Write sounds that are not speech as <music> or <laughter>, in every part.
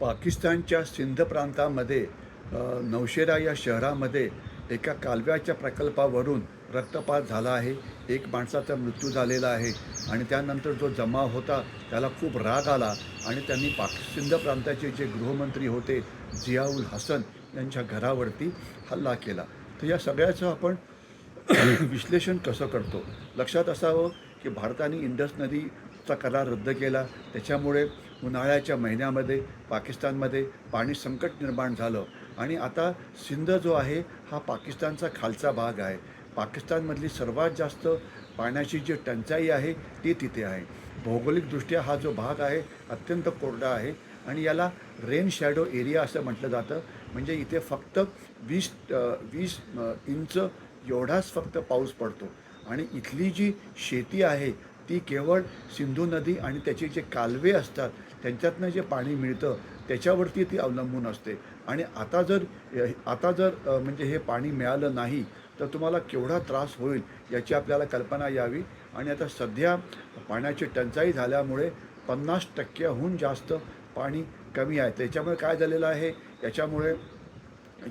पाकिस्तानच्या सिंध प्रांतामध्ये नौशेरा या शहरामध्ये एका कालव्याच्या प्रकल्पावरून रक्तपात झाला आहे. एक माणसाचा मृत्यू झालेला आहे आणि त्यानंतर जो जमाव होता त्याला खूप राग आला आणि त्यांनी पाक सिंध प्रांताचे जे गृहमंत्री होते जियाउल हसन यांच्या घरावरती हल्ला केला. तर या सगळ्याचं आपण <clears throat> विश्लेषण कसं करतो? लक्षात असावं की भारताने इंडस नदीचा करार रद्द केला. त्याच्यामुळे उन्हाळ्याच्या महिन्यामध्ये पाकिस्तानमध्ये पाणी संकट निर्माण झालं. आणि आता सिंध जो आहे हा पाकिस्तानचा खालचा भाग आहे. पाकिस्तानमधली सर्वात जास्त पाण्याची जी टंचाई आहे ती तिथे आहे. भौगोलिकदृष्ट्या हा जो भाग आहे अत्यंत कोरडा आहे. आणि याला रेन शॅडो एरिया असं म्हटलं जातं. म्हणजे इथे फक्त वीस वीस इंच एवढाच फक्त पाऊस पडतो. आणि इथली जी शेती आहे ती केवळ सिंधू नदी आणि त्याचे जे कालवे असतात त्यांच्यातनं जे पाणी मिळतं त्याच्यावरती ती अवलंबून असते. आणि आता जर आता जर म्हणजे हे पाणी मिळालं नाही तर तुम्हाला केवढा त्रास होईल याची आपल्याला कल्पना यावी. आणि आता सध्या पाण्याची टंचाई झाल्यामुळे पन्नास टक्क्याहून जास्त पाणी कमी आहे. त्याच्यामुळे काय झालेलं आहे? याच्यामुळे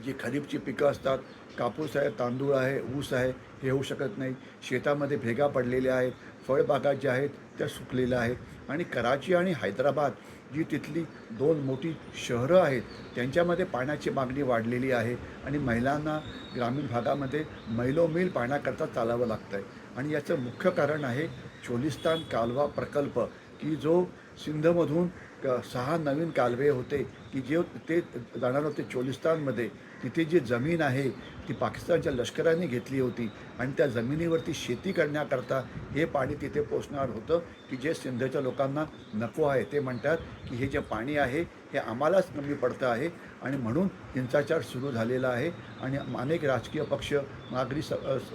जी खरीपची पिकं असतात कापूस आहे तांदूळ आहे ऊस आहे हे होऊ शकत नाही. शेतामध्ये भेगा पडलेल्या आहेत फळबागा ज्या आहेत त्या सुकलेल्या आहेत. आणि कराची आणि हैदराबाद जी तिथली दोन मोठी शहरं आहेत त्यांच्यामध्ये पाण्याची मागणी वाढलेली आहे. आणि महिलांना ग्रामीण भागामध्ये मैलोमील पाण्याकरता चालावं लागतं आहे आणि याचं मुख्य कारण आहे चोलिस्तान कालवा प्रकल्प. की जो सिंधमधून क- सहा नवीन कालवे होते की जे ते जाणार होते चोलिस्तानमध्ये तिथे जी जमीन आहे ती पाकिस्तानच्या लष्कराने घेतली होती आणि त्या जमिनीवरती शेती करण्याकरता हे पाणी तिथे पोचणार होतं की जे सिंधच्या लोकांना नको आहे. ते म्हणतात की हे जे पाणी आहे हे आम्हालाच कमी पडतं आहे आणि म्हणून हिंसाचार सुरू झालेला आहे आणि अनेक राजकीय पक्ष नागरी स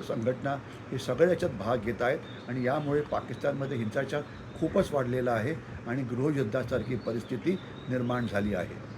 संघटना हे सगळ्याच्यात भाग घेत आहेत आणि यामुळे पाकिस्तानमध्ये हिंसाचार खूपच वाढलेला आहे आणि गृहयुद्धासारखी परिस्थिती निर्माण झाली आहे.